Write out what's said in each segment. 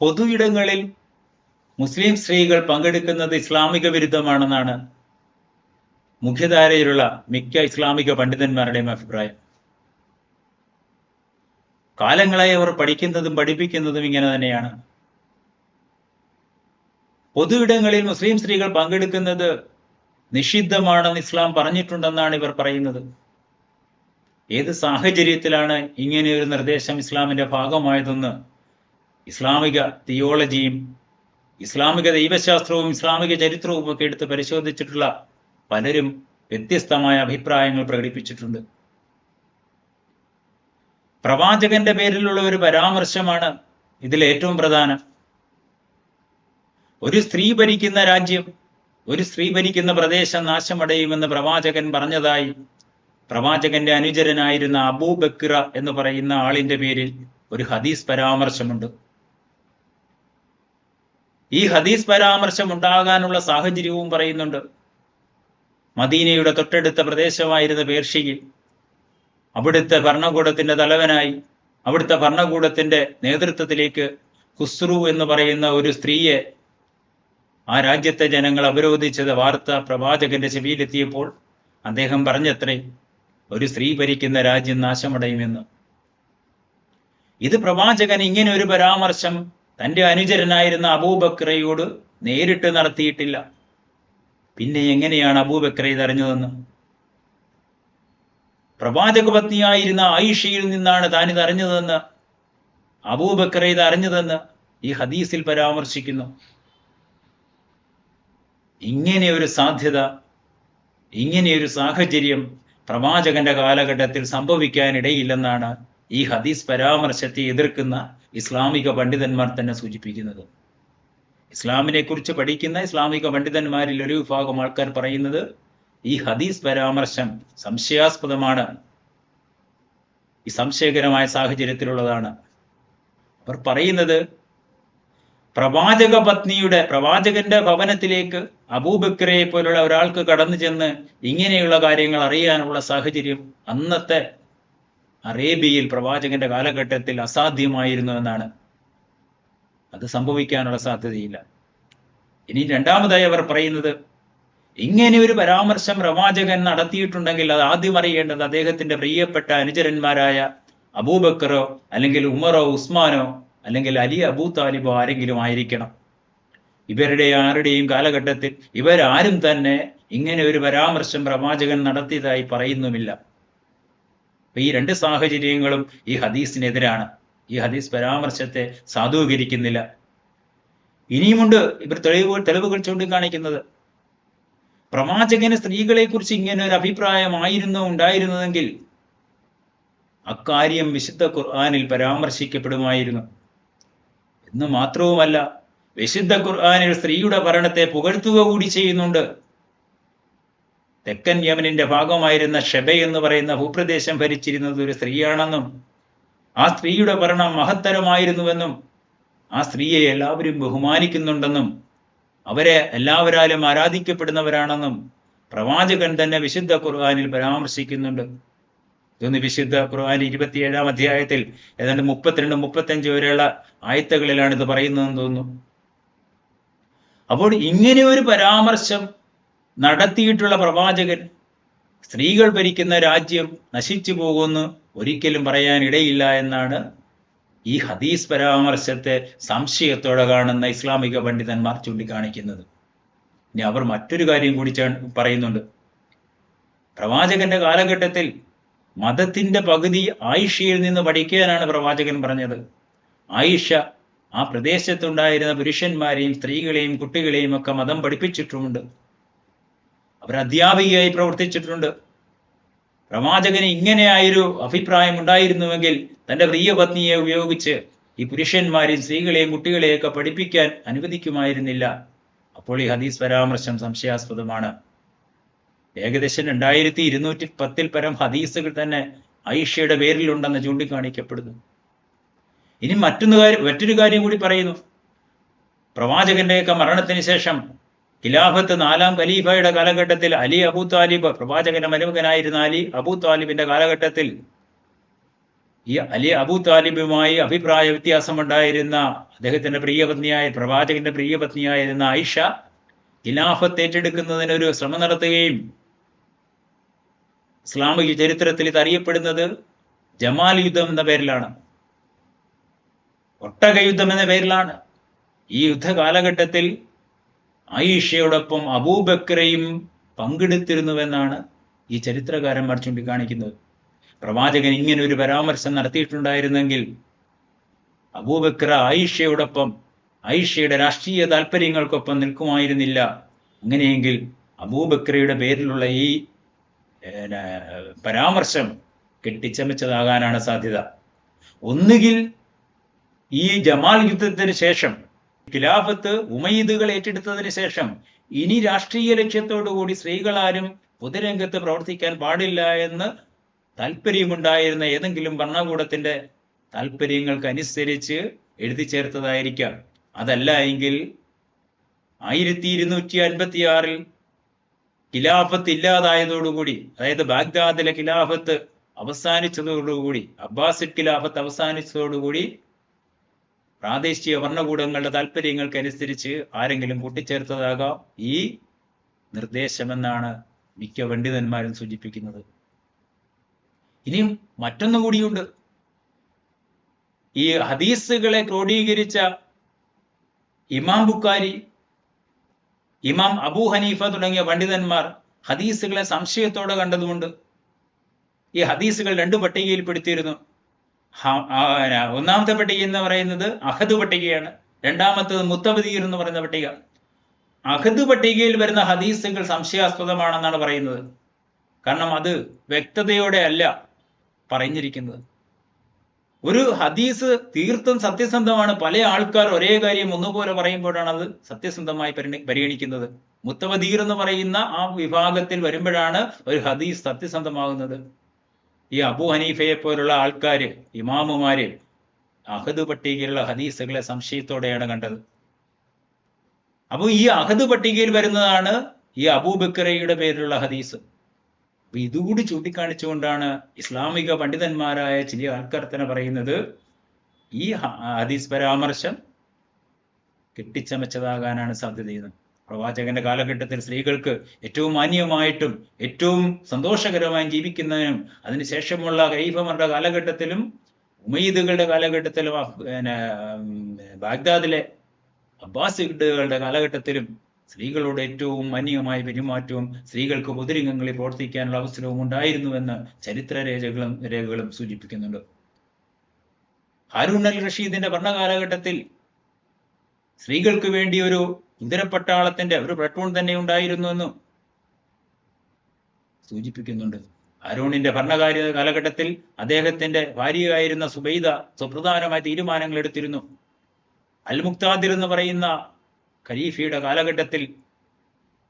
പൊതു ഇടങ്ങളിൽ മുസ്ലിം സ്ത്രീകൾ പങ്കെടുക്കുന്നത് ഇസ്ലാമിക വിരുദ്ധമാണെന്നാണ് മുഖ്യധാരയിലുള്ള മിക്ക ഇസ്ലാമിക പണ്ഡിതന്മാരുടെയും അഭിപ്രായം. കാലങ്ങളായി അവർ പഠിക്കുന്നതും പഠിപ്പിക്കുന്നതും ഇങ്ങനെ തന്നെയാണ്. പൊതു ഇടങ്ങളിൽ മുസ്ലിം സ്ത്രീകൾ പങ്കെടുക്കുന്നത് നിഷിദ്ധമാണെന്ന് ഇസ്ലാം പറഞ്ഞിട്ടുണ്ടെന്നാണ് ഇവർ പറയുന്നത്. ഏത് സാഹചര്യത്തിലാണ് ഇങ്ങനെ ഒരു നിർദ്ദേശം ഇസ്ലാമിന്റെ ഭാഗമായതെന്ന് ഇസ്ലാമിക തിയോളജിയും ഇസ്ലാമിക ദൈവശാസ്ത്രവും ഇസ്ലാമിക ചരിത്രവും ഒക്കെ എടുത്ത് പരിശോധിച്ചിട്ടുള്ള പലരും വ്യത്യസ്തമായ അഭിപ്രായങ്ങൾ പ്രകടിപ്പിച്ചിട്ടുണ്ട്. പ്രവാചകന്റെ പേരിലുള്ള ഒരു പരാമർശമാണ് ഇതിൽ ഏറ്റവും പ്രധാനം. ഒരു സ്ത്രീ ഭരിക്കുന്ന രാജ്യം ഒരു സ്ത്രീ ഭരിക്കുന്ന പ്രദേശം നാശമടയുമെന്ന് പ്രവാചകൻ പറഞ്ഞതായി പ്രവാചകന്റെ അനുചരനായിരുന്ന അബൂബക്കിറ എന്ന് പറയുന്ന ആളിന്റെ പേരിൽ ഒരു ഹദീസ് പരാമർശമുണ്ട്. ഈ ഹദീസ് പരാമർശം ഉണ്ടാകാനുള്ള സാഹചര്യവും പറയുന്നുണ്ട്. മദീനയുടെ തൊട്ടടുത്ത പ്രദേശമായിരുന്ന പേർഷ്യയിൽ അവിടുത്തെ ഭരണകൂടത്തിന്റെ തലവനായി അവിടുത്തെ ഭരണകൂടത്തിന്റെ നേതൃത്വത്തിലേക്ക് ഖുസ്രു എന്ന് പറയുന്ന ഒരു സ്ത്രീയെ ആ രാജ്യത്തെ ജനങ്ങൾ അവരോധിച്ചത് വാർത്ത പ്രവാചകന്റെ ചെവിയിലെത്തിയപ്പോൾ അദ്ദേഹം പറഞ്ഞത്രേ ഒരു സ്ത്രീ ഭരിക്കുന്ന രാജ്യം നാശമടയുമെന്ന്. ഇത് പ്രവാചകൻ ഇങ്ങനെ ഒരു പരാമർശം തന്റെ അനുചരനായിരുന്ന അബൂബക്രയോട് നേരിട്ട് നടത്തിയിട്ടില്ല. പിന്നെ എങ്ങനെയാണ് അബൂബക്ര ഇതറിഞ്ഞതെന്ന് പ്രവാചക പത്നിയായിരുന്ന ആയിഷയിൽ നിന്നാണ് താൻ ഇത് അറിഞ്ഞതെന്ന്? അബൂബക്ര ഇത് അറിഞ്ഞതെന്ന് ഈ ഹദീസിൽ പരാമർശിക്കുന്നു. ഇങ്ങനെ ഒരു സാധ്യത ഇങ്ങനെ ഒരു സാഹചര്യം പ്രവാചകന്റെ കാലഘട്ടത്തിൽ സംഭവിക്കാനിടയില്ലെന്നാണ് ഈ ഹദീസ് പരാമർശത്തെ എതിർക്കുന്ന ഇസ്ലാമിക പണ്ഡിതന്മാർ തന്നെ സൂചിപ്പിക്കുന്നത്. ഇസ്ലാമിനെ കുറിച്ച് പഠിക്കുന്ന ഇസ്ലാമിക പണ്ഡിതന്മാരിൽ ഒരു വിഭാഗം ആൾക്കാർ പറയുന്നത് ഈ ഹദീസ് പരാമർശം സംശയാസ്പദമാണ്. ഈ സംശയകരമായ സാഹചര്യത്തിലുള്ളതാണ്. അവർ പറയുന്നത് പ്രവാചക പത്നിയുടെ പ്രവാചകന്റെ ഭവനത്തിലേക്ക് അബൂബക്കറെ പോലുള്ള ഒരാൾക്ക് കടന്നു ചെന്ന് ഇങ്ങനെയുള്ള കാര്യങ്ങൾ അറിയാനുള്ള സാഹചര്യം അന്നത്തെ അറേബ്യയിൽ പ്രവാചകന്റെ കാലഘട്ടത്തിൽ അസാധ്യമായിരുന്നു എന്നാണ്. അത് സംഭവിക്കാനുള്ള സാധ്യതയില്ല. ഇനി രണ്ടാമതായി അവർ പറയുന്നത് ഇങ്ങനെ ഒരു പരാമർശം പ്രവാചകൻ നടത്തിയിട്ടുണ്ടെങ്കിൽ അത് ആദ്യം അറിയേണ്ടത് അദ്ദേഹത്തിന്റെ പ്രിയപ്പെട്ട അനുചരന്മാരായ അബൂബക്കറോ അല്ലെങ്കിൽ ഉമറോ ഉസ്മാനോ അല്ലെങ്കിൽ അലി അബൂ താലിബോ ആരെങ്കിലും ആയിരിക്കണം. ഇവരുടെ ആരുടെയും കാലഘട്ടത്തിൽ ഇവരാരും തന്നെ ഇങ്ങനെ ഒരു പരാമർശം പ്രവാചകൻ നടത്തിയതായി പറയുന്നുമില്ല. അപ്പൊ ഈ രണ്ട് സാഹചര്യങ്ങളും ഈ ഹദീസിനെതിരാണ്. ഈ ഹദീസ് പരാമർശത്തെ സാധൂകരിക്കുന്നില്ല. ഇനിയുമുണ്ട് ഇവർ തെളിവുകൾ തെളിവുകൾ ചൂണ്ടിക്കാണിക്കുന്നത്. പ്രവാചകന് സ്ത്രീകളെ കുറിച്ച് ഇങ്ങനെ ഒരു അഭിപ്രായമായിരുന്നു ഉണ്ടായിരുന്നതെങ്കിൽ അക്കാര്യം വിശുദ്ധ ഖുർആാനിൽ പരാമർശിക്കപ്പെടുമായിരുന്നു. എന്ന് മാത്രവുമല്ല വിശുദ്ധ ഖുർആാനിൽ സ്ത്രീയുടെ ഭരണത്തെ പുകഴ്ത്തുക കൂടി ചെയ്യുന്നുണ്ട്. തെക്കൻ യമനിന്റെ ഭാഗമായിരുന്ന ഷെബ എന്ന് പറയുന്ന ഭൂപ്രദേശം ഭരിച്ചിരുന്നത് ഒരു സ്ത്രീയാണെന്നും ആ സ്ത്രീയുടെ ഭരണം മഹത്തരമായിരുന്നുവെന്നും ആ സ്ത്രീയെ എല്ലാവരും ബഹുമാനിക്കുന്നുണ്ടെന്നും അവരെ എല്ലാവരാലും ആരാധിക്കപ്പെടുന്നവരാണെന്നും പ്രവാചകൻ തന്നെ വിശുദ്ധ ഖുർആാനിൽ പരാമർശിക്കുന്നുണ്ട്. ഇതൊന്ന് വിശുദ്ധ ഖുർആൻ ഇരുപത്തിയേഴാം അധ്യായത്തിൽ ഏതാണ്ട് മുപ്പത്തിരണ്ട് മുപ്പത്തഞ്ച് വരെയുള്ള ആയത്തകളിലാണ് ഇത് പറയുന്നതെന്ന് തോന്നുന്നു. അപ്പോൾ ഇങ്ങനെ ഒരു പരാമർശം നടത്തിയിട്ടുള്ള പ്രവാചകൻ സ്ത്രീകൾ ഭരിക്കുന്ന രാജ്യം നശിച്ചു പോകുമെന്ന് ഒരിക്കലും പറയാൻ ഇടയില്ല എന്നാണ് ഈ ഹദീസ് പരാമർശത്തെ സംശയത്തോടെ കാണുന്ന ഇസ്ലാമിക പണ്ഡിതന്മാർ ചൂണ്ടിക്കാണിക്കുന്നത്. ഇനി അവർ മറ്റൊരു കാര്യം കൂടി പറയുന്നുണ്ട്. പ്രവാചകന്റെ കാലഘട്ടത്തിൽ മതത്തിന്റെ പകുതി ആയിഷയിൽ നിന്ന് പഠിക്കാനാണ് പ്രവാചകൻ പറഞ്ഞത്. ആയിഷ ആ പ്രദേശത്തുണ്ടായിരുന്ന പുരുഷന്മാരെയും സ്ത്രീകളെയും കുട്ടികളെയും ഒക്കെ മതം പഠിപ്പിച്ചിട്ടുമുണ്ട്. അവർ അധ്യാപികയായി പ്രവർത്തിച്ചിട്ടുണ്ട്. പ്രവാചകന് ഇങ്ങനെയായൊരു അഭിപ്രായം ഉണ്ടായിരുന്നുവെങ്കിൽ തന്റെ പ്രിയപത്നിയെ ഉപയോഗിച്ച് ഈ പുരുഷന്മാരെയും സ്ത്രീകളെയും കുട്ടികളെയൊക്കെ പഠിപ്പിക്കാൻ അനുവദിക്കുമായിരുന്നില്ല. അപ്പോൾ ഈ ഹദീസ് പരാമർശം സംശയാസ്പദമാണ്. ഏകദേശം രണ്ടായിരത്തി ഇരുന്നൂറ്റി പത്തിൽ പരം ഹദീസുകൾ തന്നെ ഐഷയുടെ പേരിലുണ്ടെന്ന് ചൂണ്ടിക്കാണിക്കപ്പെടുന്നു. ഇനി മറ്റൊന്ന് കാര്യം മറ്റൊരു കാര്യം കൂടി പറയുന്നു. പ്രവാചകന്റെയൊക്കെ മരണത്തിന് ശേഷം ഖിലാഫത്ത് നാലാം ഖലീഫയുടെ കാലഘട്ടത്തിൽ അലി അബൂ താലിബ് പ്രവാചകന്റെ മരുമകനായിരുന്ന അലി അബൂ താലിബിന്റെ കാലഘട്ടത്തിൽ ഈ അലി അബൂ താലിബുമായി അഭിപ്രായ വ്യത്യാസമുണ്ടായിരുന്ന അദ്ദേഹത്തിന്റെ പ്രിയപത്നിയായ പ്രവാചകന്റെ പ്രിയപത്നിയായിരുന്ന ആയിഷ ഖിലാഫത്ത് ഏറ്റെടുക്കുന്നതിന് ഒരു ശ്രമം നടത്തുകയും ഇസ്ലാമിക ചരിത്രത്തിൽ ഇത് അറിയപ്പെടുന്നത് ജമാൽ യുദ്ധം എന്ന പേരിലാണ്. ഒട്ടക യുദ്ധം എന്ന പേരിലാണ്. ഈ യുദ്ധ കാലഘട്ടത്തിൽ ആയിഷയോടൊപ്പം അബൂബക്കറയും പങ്കെടുത്തിരുന്നുവെന്നാണ് ഈ ചരിത്രകാരന്മാർ ചൂണ്ടിക്കാണിക്കുന്നത്. പ്രവാചകൻ ഇങ്ങനെ ഒരു പരാമർശം നടത്തിയിട്ടുണ്ടായിരുന്നെങ്കിൽ അബൂബക്കർ ആയിഷയോടൊപ്പം ആയിഷയുടെ രാഷ്ട്രീയ താല്പര്യങ്ങൾക്കൊപ്പം നിൽക്കുമായിരുന്നില്ല. അങ്ങനെയെങ്കിൽ അബൂബക്രയുടെ പേരിലുള്ള ഈ പരാമർശം കെട്ടിച്ചമച്ചതാകാനാണ് സാധ്യത. ഒന്നുകിൽ ഈ ജമാൽ യുദ്ധത്തിന് ശേഷം ഖിലാഫത്ത് ഉമയിദുകൾ ഏറ്റെടുത്തതിന് ശേഷം ഇനി രാഷ്ട്രീയ ലക്ഷ്യത്തോടുകൂടി സ്ത്രീകളാരും പൊതുരംഗത്ത് പ്രവർത്തിക്കാൻ പാടില്ല എന്ന് താല്പര്യമുണ്ടായിരുന്ന ഏതെങ്കിലും ഭരണകൂടത്തിന്റെ താല്പര്യങ്ങൾക്ക് അനുസരിച്ച് എഴുതി ചേർത്തതായിരിക്കാം. അതല്ല എങ്കിൽ ആയിരത്തി ഇരുന്നൂറ്റി അൻപത്തി ആറിൽ ഖിലാഫത്ത് ഇല്ലാതായതോടുകൂടി അതായത് ബാഗ്ദാദിലെ ഖിലാഫത്ത് അവസാനിച്ചതോടുകൂടി അബ്ബാസിഡ് ഖിലാഫത്ത് അവസാനിച്ചതോടുകൂടി പ്രാദേശിക ഭരണകൂടങ്ങളുടെ താല്പര്യങ്ങൾക്കനുസരിച്ച് ആരെങ്കിലും കൂട്ടിച്ചേർത്തതാകാം ഈ നിർദ്ദേശമെന്നാണ് മിക്ക പണ്ഡിതന്മാരും സൂചിപ്പിക്കുന്നത്. ഇനിയും മറ്റൊന്നു കൂടിയുണ്ട്. ഈ ഹദീസുകളെ ക്രോഡീകരിച്ച ഇമാം ബുക്കാരി ഇമാം അബൂ ഹനീഫ തുടങ്ങിയ പണ്ഡിതന്മാർ ഹദീസുകളെ സംശയത്തോടെ കണ്ടതുകൊണ്ട് ഈ ഹദീസുകൾ രണ്ട് പട്ടികയിൽപ്പെടുത്തിയിരുന്നു ഒന്നാമത്തെ പട്ടിക എന്ന് പറയുന്നത് അഹദ് പട്ടികയാണ്. രണ്ടാമത്തത് മുത്തബദീർ എന്ന് പറയുന്ന പട്ടിക. അഹദ് പട്ടികയിൽ വരുന്ന ഹദീസുകൾ സംശയാസ്പദമാണെന്നാണ് പറയുന്നത്. കാരണം അത് വ്യക്തതയോടെ അല്ല പറഞ്ഞിരിക്കുന്നത്. ഒരു ഹദീസ് തീർത്തും സത്യസന്ധമാണ്. പല ആൾക്കാർ ഒരേ കാര്യം ഒന്നുപോലെ പറയുമ്പോഴാണ് അത് സത്യസന്ധമായി പരിഗണിക്കുന്നത്. മുത്തവദീർ എന്ന് പറയുന്ന ആ വിഭാഗത്തിൽ വരുമ്പോഴാണ് ഒരു ഹദീസ് സത്യസന്ധമാകുന്നത്. ഈ അബു ഹനീഫയെ പോലുള്ള ആൾക്കാര് ഇമാമുമാര് അഹദ് പട്ടികയിലുള്ള ഹദീസുകളെ സംശയത്തോടെയാണ് കണ്ടത്. അപ്പോൾ ഈ അഹദ് പട്ടികയിൽ വരുന്നതാണ് ഈ അബൂബക്കറയുടെ പേരിലുള്ള ഹദീസ്. അപ്പൊ ഇതുകൂടി ചൂണ്ടിക്കാണിച്ചുകൊണ്ടാണ് ഇസ്ലാമിക പണ്ഡിതന്മാരായ ചില ആൾക്കാർ തന്നെ പറയുന്നത് ഈ ഹദീസ് പരാമർശം കെട്ടിച്ചമച്ചതാകാനാണ് സാധ്യതയെന്ന് പ്രവാചകന്റെ കാലഘട്ടത്തിൽ സ്ത്രീകൾക്ക് ഏറ്റവും മാന്യമായിട്ടും ഏറ്റവും സന്തോഷകരമായും ജീവിക്കുന്നതിനും അതിനുശേഷമുള്ള ഖൈഫമാരുടെ കാലഘട്ടത്തിലും ഉമയ്യദുകളുടെ കാലഘട്ടത്തിലും ബാഗ്ദാദിലെ അബ്ബാസികളുടെ കാലഘട്ടത്തിലും സ്ത്രീകളോട് ഏറ്റവും മാന്യമായ പെരുമാറ്റവും സ്ത്രീകൾക്ക് പൊതുരംഗങ്ങളിൽ പ്രവർത്തിക്കാനുള്ള അവസരവും ഉണ്ടായിരുന്നുവെന്ന് ചരിത്ര രേഖകളും രേഖകളും സൂചിപ്പിക്കുന്നുണ്ട്. ഹാരൂൺ അൽ റഷീദിന്റെ ഭരണകാലഘട്ടത്തിൽ സ്ത്രീകൾക്ക് വേണ്ടി ഒരു കുതിരപ്പട്ടാളത്തിന്റെ ഒരു പ്ലട്ടൂൺ തന്നെ ഉണ്ടായിരുന്നു എന്ന് സൂചിപ്പിക്കുന്നുണ്ട്. അരുണിന്റെ ഭരണകാര്യ കാലഘട്ടത്തിൽ അദ്ദേഹത്തിന്റെ ഭാര്യയായിരുന്ന സുബൈദ സുപ്രധാനമായ തീരുമാനങ്ങൾ എടുത്തിരുന്നു. അൽ മുക്താദിർ എന്ന് പറയുന്ന ഖലീഫയുടെ കാലഘട്ടത്തിൽ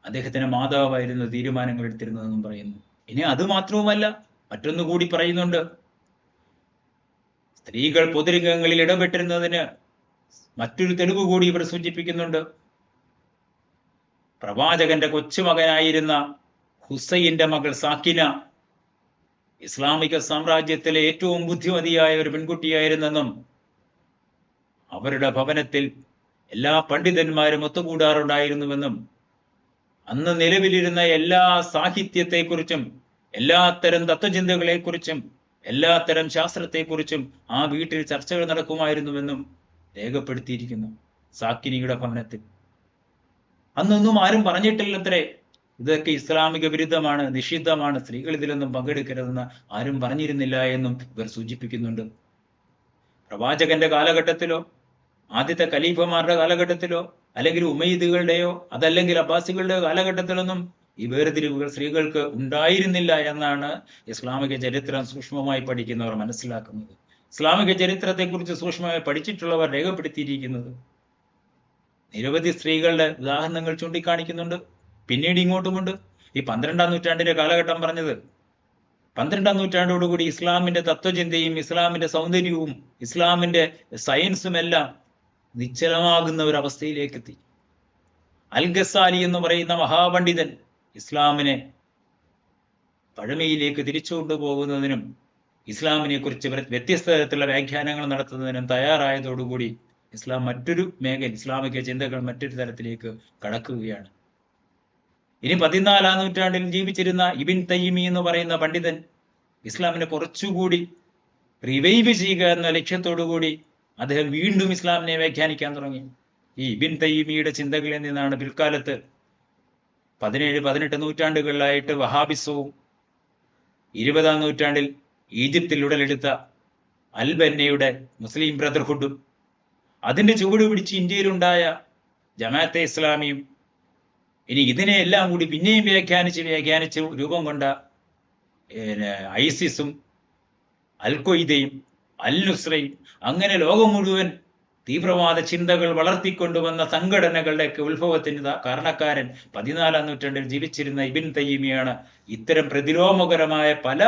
അദ്ദേഹത്തിന്റെ മാതാവായിരുന്നു തീരുമാനങ്ങൾ എടുത്തിരുന്നതെന്നും പറയുന്നു. ഇനി അത് മാത്രവുമല്ല മറ്റൊന്നുകൂടി പറയുന്നുണ്ട്. സ്ത്രീകൾ പൊതുരംഗങ്ങളിൽ ഇടപെട്ടിരുന്നതിന് മറ്റൊരു തെളിവ് കൂടി ഇവർ സൂചിപ്പിക്കുന്നുണ്ട്. പ്രവാചകന്റെ കൊച്ചുമകനായിരുന്ന ഹുസൈന്റെ മകൾ സാക്കിന ഇസ്ലാമിക സാമ്രാജ്യത്തിലെ ഏറ്റവും ബുദ്ധിമതിയായ ഒരു പെൺകുട്ടിയായിരുന്നെന്നും അവരുടെ ഭവനത്തിൽ എല്ലാ പണ്ഡിതന്മാരും ഒത്തുകൂടാറുണ്ടായിരുന്നുവെന്നും അന്ന് നിലവിലിരുന്ന എല്ലാ സാഹിത്യത്തെക്കുറിച്ചും എല്ലാത്തരം തത്വചിന്തകളെക്കുറിച്ചും എല്ലാത്തരം ശാസ്ത്രത്തെക്കുറിച്ചും ആ വീട്ടിൽ ചർച്ചകൾ നടക്കുമായിരുന്നുവെന്നും രേഖപ്പെടുത്തിയിരിക്കുന്നു സാക്കിനിയുടെ ഭവനത്തിൽ. അന്നൊന്നും ആരും പറഞ്ഞിട്ടില്ലത്രേ. ഇതൊക്കെ ഇസ്ലാമിക വിരുദ്ധമാണ് നിഷിദ്ധമാണ്. സ്ത്രീകൾ ഇതിലൊന്നും പങ്കെടുക്കരുതെന്ന് ആരും പറഞ്ഞിരുന്നില്ല എന്നും ഇവർ സൂചിപ്പിക്കുന്നുണ്ട്. പ്രവാചകന്റെ കാലഘട്ടത്തിലോ ആദ്യത്തെ ഖലീഫമാരുടെ കാലഘട്ടത്തിലോ അല്ലെങ്കിൽ ഉമൈദുകളുടെയോ അതല്ലെങ്കിൽ അബ്ബാസികളുടെയോ കാലഘട്ടത്തിലൊന്നും ഈ വേർതിരിവുകൾ സ്ത്രീകൾക്ക് ഉണ്ടായിരുന്നില്ല എന്നാണ് ഇസ്ലാമിക ചരിത്രം സൂക്ഷ്മമായി പഠിക്കുന്നവർ മനസ്സിലാക്കുന്നത്. ഇസ്ലാമിക ചരിത്രത്തെക്കുറിച്ച് സൂക്ഷ്മമായി പഠിച്ചിട്ടുള്ളവർ രേഖപ്പെടുത്തിയിരിക്കുന്നത്. നിരവധി സ്ത്രീകളുടെ ഉദാഹരണങ്ങൾ ചൂണ്ടിക്കാണിക്കുന്നുണ്ട്. പിന്നീട് ഇങ്ങോട്ടുമുണ്ട്. ഈ പന്ത്രണ്ടാം നൂറ്റാണ്ടിന്റെ കാലഘട്ടം പറഞ്ഞത്. പന്ത്രണ്ടാം നൂറ്റാണ്ടോടുകൂടി ഇസ്ലാമിന്റെ തത്വചിന്തയും ഇസ്ലാമിന്റെ സൗന്ദര്യവും ഇസ്ലാമിന്റെ സയൻസും എല്ലാം നിശ്ചലമാകുന്ന ഒരു അവസ്ഥയിലേക്ക് എത്തി അൽഗസാലി എന്ന് പറയുന്ന മഹാപണ്ഡിതൻ ഇസ്ലാമിനെ പഴമയിലേക്ക് തിരിച്ചു കൊണ്ടുപോകുന്നതിനും ഇസ്ലാമിനെ കുറിച്ച് വ്യത്യസ്ത തരത്തിലുള്ള വ്യാഖ്യാനങ്ങൾ നടത്തുന്നതിനും തയ്യാറായതോടുകൂടി ഇസ്ലാം മറ്റൊരു മേഖല ഇസ്ലാമിക ചിന്തകൾ മറ്റൊരു തലത്തിലേക്ക് കടക്കുകയാണ്. ഇനി പതിനാലാം നൂറ്റാണ്ടിൽ ജീവിച്ചിരുന്ന ഇബിൻ തയ്യമി എന്ന് പറയുന്ന പണ്ഡിതൻ ഇസ്ലാമിനെ കുറച്ചുകൂടി റിവൈവ് ചെയ്യുക എന്ന ലക്ഷ്യത്തോടുകൂടി അദ്ദേഹം വീണ്ടും ഇസ്ലാമിനെ വ്യാഖ്യാനിക്കാൻ തുടങ്ങി. ഈ ഇബിൻ തയ്യമിയുടെ ചിന്തകളിൽ നിന്നാണ് പിൽക്കാലത്ത് പതിനേഴ് പതിനെട്ട് നൂറ്റാണ്ടുകളിലായിട്ട് വഹാബിസവും ഇരുപതാം നൂറ്റാണ്ടിൽ ഈജിപ്തിൽ ഉടലെടുത്ത അൽബന്നയുടെ മുസ്ലിം ബ്രദർഹുഡും അതിന്റെ ചുവട് പിടിച്ച് ഇന്ത്യയിലുണ്ടായ ജമാഅത്തെ ഇസ്ലാമിയും ഇനി ഇതിനെ എല്ലാം കൂടി പിന്നെയും വ്യാഖ്യാനിച്ച് വ്യാഖ്യാനിച്ച് രൂപം കൊണ്ട ഐസിസും അൽ കൊയ്ദയും അൽ നുസ്രയും അങ്ങനെ ലോകം മുഴുവൻ തീവ്രവാദ ചിന്തകൾ വളർത്തിക്കൊണ്ടുവന്ന സംഘടനകളുടെയൊക്കെ ഉത്ഭവത്തിന് കാരണക്കാരൻ പതിനാലാം നൂറ്റാണ്ടിൽ ജീവിച്ചിരുന്ന ഇബിൻ തയ്യമിയാണ്. ഇത്തരം പ്രതിലോമകരമായ പല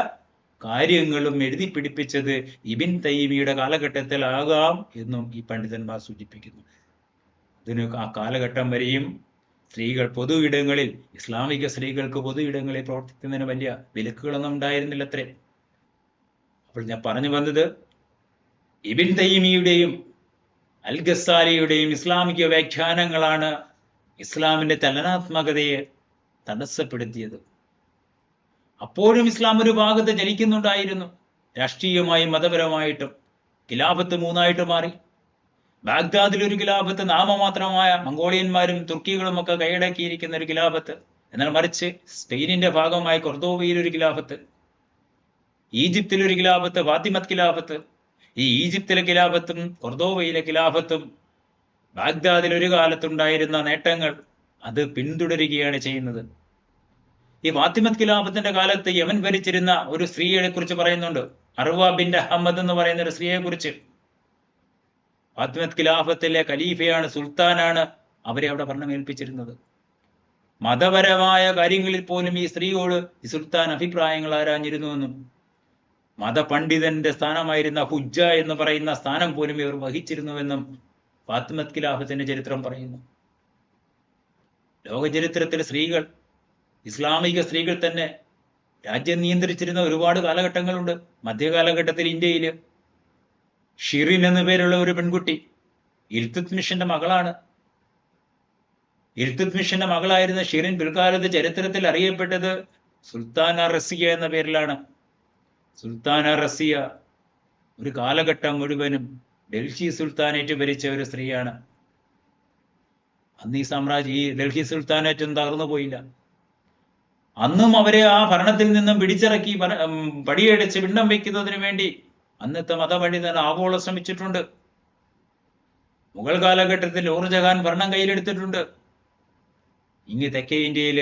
കാര്യങ്ങളും എഴുതി പിടിപ്പിച്ചത് ഇബിൻ തയ്യമിയുടെ കാലഘട്ടത്തിലാകാം എന്നും ഈ പണ്ഡിതന്മാർ സൂചിപ്പിക്കുന്നു. അതിന് ആ കാലഘട്ടം വരെയും സ്ത്രീകൾ പൊതു ഇടങ്ങളിൽ ഇസ്ലാമിക സ്ത്രീകൾക്ക് പൊതു ഇടങ്ങളിൽ പ്രവർത്തിക്കുന്നതിന് വലിയ വിലക്കുകളൊന്നും ഉണ്ടായിരുന്നില്ല അത്രേ അപ്പോൾ ഞാൻ പറഞ്ഞു വന്നത് ഇബിൻ തയ്യമിയുടെയും അൽ ഗസാലിയുടെയും ഇസ്ലാമിക വ്യാഖ്യാനങ്ങളാണ് ഇസ്ലാമിന്റെ ചലനാത്മകതയെ തടസ്സപ്പെടുത്തിയത്. അപ്പോഴും ഇസ്ലാം ഒരു ഭാഗത്ത് ജനിക്കുന്നുണ്ടായിരുന്നു. രാഷ്ട്രീയമായും മതപരമായിട്ടും ഖിലാഫത്ത് മൂന്നായിട്ട് മാറി. ബാഗ്ദാദിൽ ഒരു ഖിലാഫത്ത് നാമമാത്രമായ മംഗോളിയന്മാരും തുർക്കികളും ഒക്കെ കൈയടക്കിയിരിക്കുന്ന ഒരു ഖിലാഫത്ത്. എന്നാൽ മറിച്ച് സ്പെയിനിന്റെ ഭാഗമായ കൊർദോവയിൽ ഒരു ഖിലാഫത്ത് ഈജിപ്തിൽ ഒരു ഖിലാഫത്ത് ഫാത്തിമത് ഖിലാഫത്ത്. ഈ ഈജിപ്തിലെ ഖിലാഫത്തും കൊർദോവയിലെ ഖിലാഫത്തും ബാഗ്ദാദിൽ ഒരു കാലത്തുണ്ടായിരുന്ന നേട്ടങ്ങൾ അത് പിന്തുടരുകയാണ് ചെയ്യുന്നത്. ഈ ഫാത്തിമത് ഖിലാഫത്തിന്റെ കാലത്ത് യമൻ ഭരിച്ചിരുന്ന ഒരു സ്ത്രീയെ കുറിച്ച് പറയുന്നുണ്ട്. അറുവ ബിൻ അഹമ്മദ് എന്ന് പറയുന്ന ഒരു സ്ത്രീയെ കുറിച്ച്. ഫാത്തിമത് ഖിലാഫത്തിലെ ഖലീഫയാണ് സുൽത്താനാണ് അവരെ അവിടെ ഭരണമേൽപ്പിച്ചിരുന്നത്. മതപരമായ കാര്യങ്ങളിൽ പോലും ഈ സ്ത്രീയോട് ഈ സുൽത്താൻ അഭിപ്രായങ്ങൾ ആരാഞ്ഞിരുന്നു ആരാഞ്ഞിരുന്നുവെന്നും മതപണ്ഡിതന്റെ സ്ഥാനമായിരുന്ന ഹുജ്ജ എന്ന് പറയുന്ന സ്ഥാനം പോലും ഇവർ വഹിച്ചിരുന്നുവെന്നും ഫാത്തിമത് ഖിലാഫത്തിന്റെ ചരിത്രം പറയുന്നു. ലോകചരിത്രത്തിലെ സ്ത്രീകൾ ഇസ്ലാമിക സ്ത്രീകൾ തന്നെ രാജ്യം നിയന്ത്രിച്ചിരുന്ന ഒരുപാട് കാലഘട്ടങ്ങളുണ്ട്. മധ്യകാലഘട്ടത്തിൽ ഇന്ത്യയിൽ ഷിറിൻ എന്ന പേരുള്ള ഒരു പെൺകുട്ടി ഇൽത്തുത് മിഷന്റെ മകളാണ്. ഇൽത്തുത് മിഷന്റെ മകളായിരുന്ന ഷിറിൻ പിൽക്കാലത്ത് ചരിത്രത്തിൽ അറിയപ്പെട്ടത് സുൽത്താന റസിയ എന്ന പേരിലാണ്. സുൽത്താന റസിയ ഒരു കാലഘട്ടം മുഴുവനും ഡൽഹി സുൽത്താനേറ്റ് ഭരിച്ച ഒരു സ്ത്രീയാണ്. അന്ന് ഈ സാമ്രാജ്യം ഈ ഡൽഹി സുൽത്താനേറ്റും തകർന്നു പോയില്ല. അന്നും അവരെ ആ ഭരണത്തിൽ നിന്നും പിടിച്ചിറക്കി പടിയടിച്ച് പിണ്ഡം വയ്ക്കുന്നതിന് വേണ്ടി അന്നത്തെ മതപണ്ഡിതൻ ആഗോളം ശ്രമിച്ചിട്ടുണ്ട്. മുഗൾ കാലഘട്ടത്തിൽ ഊർജഖാൻ ഭരണം കയ്യിലെടുത്തിട്ടുണ്ട്. ഇനി തെക്കേ ഇന്ത്യയിൽ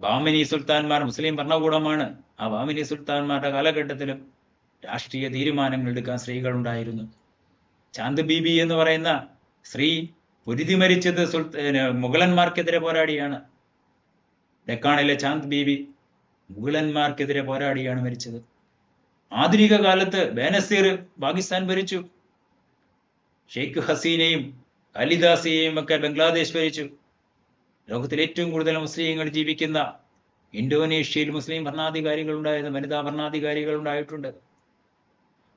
ബാമിനി സുൽത്താൻമാർ മുസ്ലിം ഭരണകൂടമാണ്. ആ ബാമിനി സുൽത്താൻമാരുടെ കാലഘട്ടത്തിലും രാഷ്ട്രീയ തീരുമാനങ്ങൾ എടുക്കാൻ സ്ത്രീകൾ ഉണ്ടായിരുന്നു ചാന്ത് ബീബി എന്ന് പറയുന്ന സ്ത്രീ പൊരുതി മരിച്ചത് സുൽത്താൻ മുഗളന്മാർക്കെതിരെ പോരാടിയാണ്. ഡെക്കാണിലെ ചാന്ദ് ബീവി മുഗളന്മാർക്കെതിരെ പോരാടിയാണ് മരിച്ചത്. ആധുനിക കാലത്ത് ബേനസീർ പാകിസ്ഥാൻ ഭരിച്ചു. ഷെയ്ഖ് ഹസീനയും അലിദാസിയെയും ഒക്കെ ബംഗ്ലാദേശ് ഭരിച്ചു. ലോകത്തിൽ ഏറ്റവും കൂടുതൽ മുസ്ലിങ്ങൾ ജീവിക്കുന്ന ഇന്തോനേഷ്യയിൽ മുസ്ലിം ഭരണാധികാരികൾ ഉണ്ടായത് വനിതാ ഭരണാധികാരികൾ ഉണ്ടായിട്ടുണ്ട്.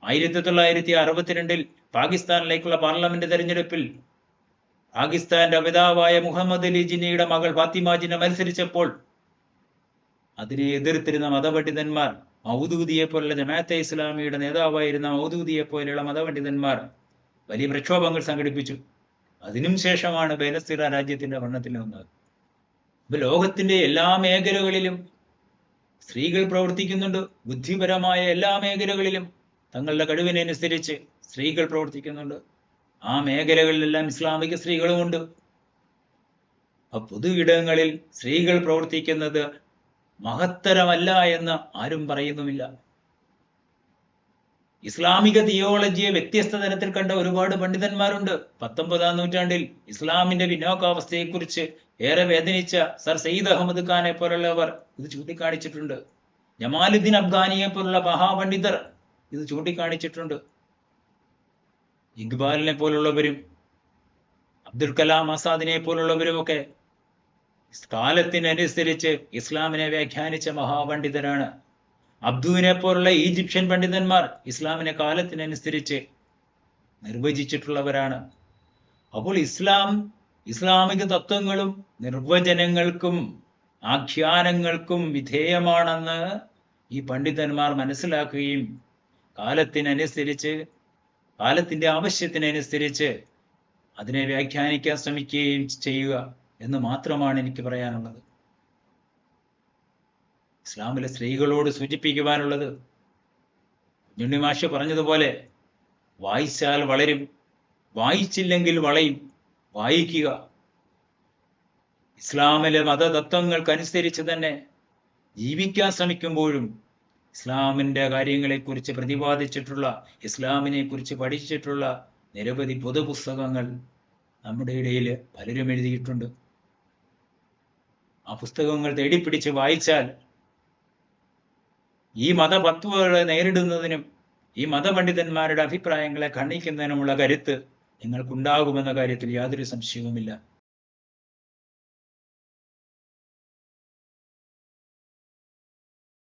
ആയിരത്തി തൊള്ളായിരത്തി അറുപത്തിരണ്ടിൽ പാകിസ്ഥാനിലേക്കുള്ള പാർലമെന്റ് തെരഞ്ഞെടുപ്പിൽ പാകിസ്ഥാന്റെ പിതാവായ മുഹമ്മദ് അലി ജിന്നയുടെ മകൾ ഫാത്തിമ ജിന്ന മത്സരിച്ചപ്പോൾ അതിനെ എതിർത്തിരുന്ന മതപണ്ഡിതന്മാർ മൗദൂദിയെ പോലുള്ള ജമാഅത്തെ ഇസ്ലാമിയുടെ നേതാവായിരുന്ന മൗദൂദിയെ പോലെയുള്ള മതപണ്ഡിതന്മാർ വലിയ പ്രക്ഷോഭങ്ങൾ സംഘടിപ്പിച്ചു. അതിനും ശേഷമാണ് ബേലസ്തീറ രാജ്യത്തിന്റെ ഭരണത്തിൽ വന്നത്. ഇപ്പൊ ലോകത്തിന്റെ എല്ലാ മേഖലകളിലും സ്ത്രീകൾ പ്രവർത്തിക്കുന്നുണ്ട്. ബുദ്ധിപരമായ എല്ലാ മേഖലകളിലും തങ്ങളുടെ കഴിവിനനുസരിച്ച് സ്ത്രീകൾ പ്രവർത്തിക്കുന്നുണ്ട്. ആ മേഖലകളിലെല്ലാം ഇസ്ലാമിക സ്ത്രീകളുമുണ്ട്. ആ പൊതു ഇടങ്ങളിൽ സ്ത്രീകൾ പ്രവർത്തിക്കുന്നത് മഹത്തരമല്ല എന്ന് ആരും പറയുന്നുമില്ല. ഇസ്ലാമിക തിയോളജിയെ വ്യത്യസ്ത തരത്തിൽ കണ്ട ഒരുപാട് പണ്ഡിതന്മാരുണ്ട്. പത്തൊമ്പതാം നൂറ്റാണ്ടിൽ ഇസ്ലാമിന്റെ പിന്നോക്കാവസ്ഥയെക്കുറിച്ച് ഏറെ വേദനിച്ച സർ സയ്യിദ് അഹമ്മദ് ഖാനെ പോലുള്ളവർ ഇത് ചൂണ്ടിക്കാണിച്ചിട്ടുണ്ട്. ജമാലുദ്ദീൻ അഫ്ഗാനിയെ പോലുള്ള മഹാപണ്ഡിതർ ഇത് ചൂണ്ടിക്കാണിച്ചിട്ടുണ്ട്. ഇക്ബാലിനെ പോലുള്ളവരും അബ്ദുൽ കലാം ആസാദിനെ പോലുള്ളവരും ഒക്കെ കാലത്തിനനുസരിച്ച് ഇസ്ലാമിനെ വ്യാഖ്യാനിച്ച മഹാപണ്ഡിതരാണ്. അബ്ദുവിനെ പോലുള്ള ഈജിപ്ഷ്യൻ പണ്ഡിതന്മാർ ഇസ്ലാമിനെ കാലത്തിനനുസരിച്ച് നിർവചിച്ചിട്ടുള്ളവരാണ്. അപ്പോൾ ഇസ്ലാം ഇസ്ലാമിക തത്വങ്ങളും നിർവചനങ്ങൾക്കും ആഖ്യാനങ്ങൾക്കും വിധേയമാണെന്ന് ഈ പണ്ഡിതന്മാർ മനസ്സിലാക്കുകയും കാലത്തിനനുസരിച്ച് കാലത്തിന്റെ ആവശ്യത്തിനനുസരിച്ച് അതിനെ വ്യാഖ്യാനിക്കാൻ ശ്രമിക്കുകയും ചെയ്യുക എന്ന് മാത്രമാണ് എനിക്ക് പറയാനുള്ളത്. ഇസ്ലാമിലെ സ്ത്രീകളോട് സൂചിപ്പിക്കുവാനുള്ളത് കുഞ്ഞുണ്ണിമാഷ പറഞ്ഞതുപോലെ വായിച്ചാൽ വളരും വായിച്ചില്ലെങ്കിൽ വളയും വായിക്കുക. ഇസ്ലാമിലെ മതതത്വങ്ങൾക്കനുസരിച്ച് തന്നെ ജീവിക്കാൻ ശ്രമിക്കുമ്പോഴും ഇസ്ലാമിന്റെ കാര്യങ്ങളെക്കുറിച്ച് പ്രതിപാദിച്ചിട്ടുള്ള ഇസ്ലാമിനെ കുറിച്ച് പഠിച്ചിട്ടുള്ള നിരവധി പൊതുപുസ്തകങ്ങൾ നമ്മുടെ ഇടയിൽ പലരും എഴുതിയിട്ടുണ്ട്. ആ പുസ്തകങ്ങൾ തേടിപ്പിടിച്ച് വായിച്ചാൽ ഈ മതപത്വങ്ങളെ നേരിടുന്നതിനും ഈ മതപണ്ഡിതന്മാരുടെ അഭിപ്രായങ്ങളെ ഖണ്ഡിക്കുന്നതിനുമുള്ള കരുത്ത് നിങ്ങൾക്കുണ്ടാകുമെന്ന കാര്യത്തിൽ യാതൊരു സംശയവുമില്ല.